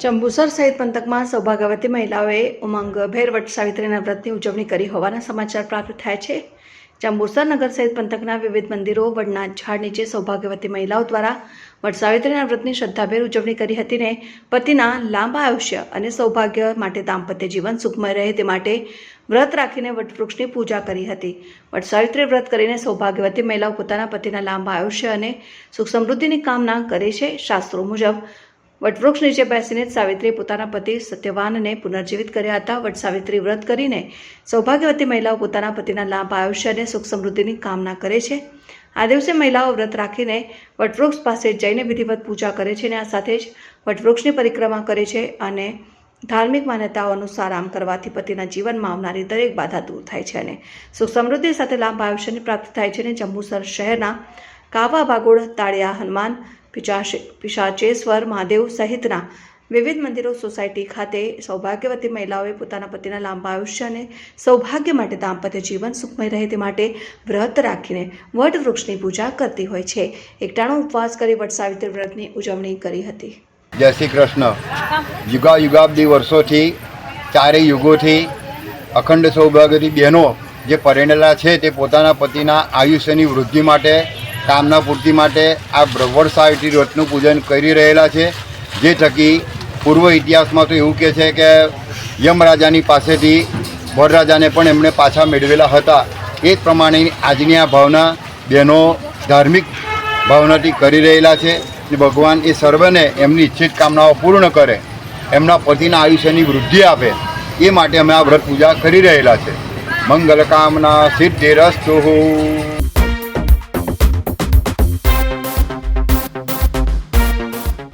જંબુસર સહિત પંથકમાં સૌભાગ્યવતી મહિલાઓએ ઉમંગભેર ભેરવટ, સાવિત્રીના વ્રતની ઉજવણી કરી હોવાના સમાચાર પ્રાપ્ત થયા છે. જંબુસર નગર સહિત પંથકના વિવિધ મંદિરો, વડના ઝાડ નીચે સૌભાગ્યવતી મહિલાઓ દ્વારા વટ સાવિત્રીના વ્રતની શ્રદ્ધાભેર ઉજવણી કરી હતી ને પતિના લાંબા આયુષ્ય અને સૌભાગ્ય માટે દાંપત્ય જીવન સુખમય રહે તે માટે વ્રત રાખીને વટવૃક્ષની પૂજા કરી હતી. વટ સાવિત્રી વ્રત કરીને સૌભાગ્યવતી મહિલાઓ પોતાના પતિના લાંબા આયુષ્ય અને સુખ સમૃદ્ધિની કામના કરે છે. શાસ્ત્રો મુજબ વટવૃક્ષ નીચે બેસીને જ સાવિત્રીએ પોતાના પતિ સત્યવાનને પુનર્જીવિત કર્યા હતા. વટ સાવિત્રી વ્રત કરીને સૌભાગ્યવતી મહિલાઓ પોતાના પતિના લાંબ આયુષ્ય અને સુખ સમૃદ્ધિની કામના કરે છે. આ દિવસે મહિલાઓ વ્રત રાખીને વટવૃક્ષ પાસે જઈને વિધિવત પૂજા કરે છે અને આ સાથે જ વટવૃક્ષની પરિક્રમા કરે છે અને ધાર્મિક માન્યતાઓ અનુસાર આમ કરવાથી પતિના જીવનમાં આવનારી દરેક બાધા દૂર થાય છે અને સુખ સમૃદ્ધિ સાથે લાંબા આયુષ્યની પ્રાપ્તિ થાય છે. અને જંબુસર શહેરના કાવા બાગોળ તાળિયા, હનુમાન પિચાશે પિશાચેશ્વર મહાદેવ સહિતના વિવિધ મંદિરો સોસાયટી ખાતે સૌભાગ્યવતી મહિલાઓએ પોતાના પતિના લાંબા આયુષ્ય અને સૌભાગ્ય માટે દાંપત્ય જીવન સુખમય રહે તે માટે વ્રત રાખીને વટ વૃક્ષની પૂજા કરતી હોય છે. એકટાણો ઉપવાસ કરી વટ સાવિત્રી વ્રતની ઉજવણી કરી હતી. જય શ્રી કૃષ્ણ. યુગા યુગાબ્દી વર્ષોથી, ચારેય યુગોથી અખંડ સૌભાગ્યથી બહેનો જે પરણેલા છે તે પોતાના પતિના આયુષ્યની વૃદ્ધિ માટે કામના પૂર્તિ માટે આ બ્રહ્મણ સાવિત્રી વ્રતનું પૂજન કરી રહેલા છે. જે થકી પૂર્વ ઇતિહાસમાં તો એવું કહે છે કે યમરાજાની પાસેથી વરરાજાને પણ એમણે પાછા મેળવેલા હતા. એ જ પ્રમાણે આજની આ ભાવના બહેનો ધાર્મિક ભાવનાથી કરી રહેલા છે અને ભગવાન એ સર્વને એમની ઈચ્છિત કામનાઓ પૂર્ણ કરે, એમના પતિના આયુષ્યની વૃદ્ધિ આપે, એ માટે અમે આ વ્રત પૂજા કરી રહેલા છે. મંગલ કામના સિદ્ધિરસ્તુ